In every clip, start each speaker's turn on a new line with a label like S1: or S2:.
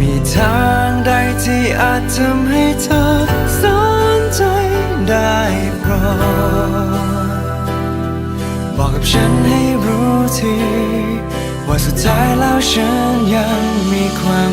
S1: มีทางใดที่อาจทำให้เธอสนใจได้โปรดบอกกับฉันให้รู้ที ว่าสุดท้ายแล้วฉันยังมีความ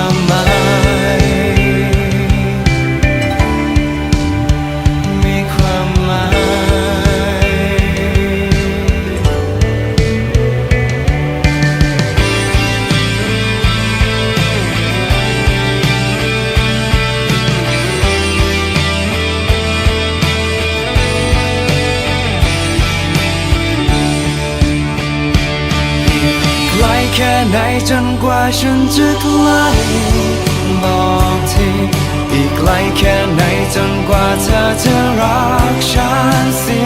S1: แค่ไหนจนกว่าฉันจะไกลบอกทีอีกไกลแค่ไหนจนกว่าเธอจะรักฉันสิ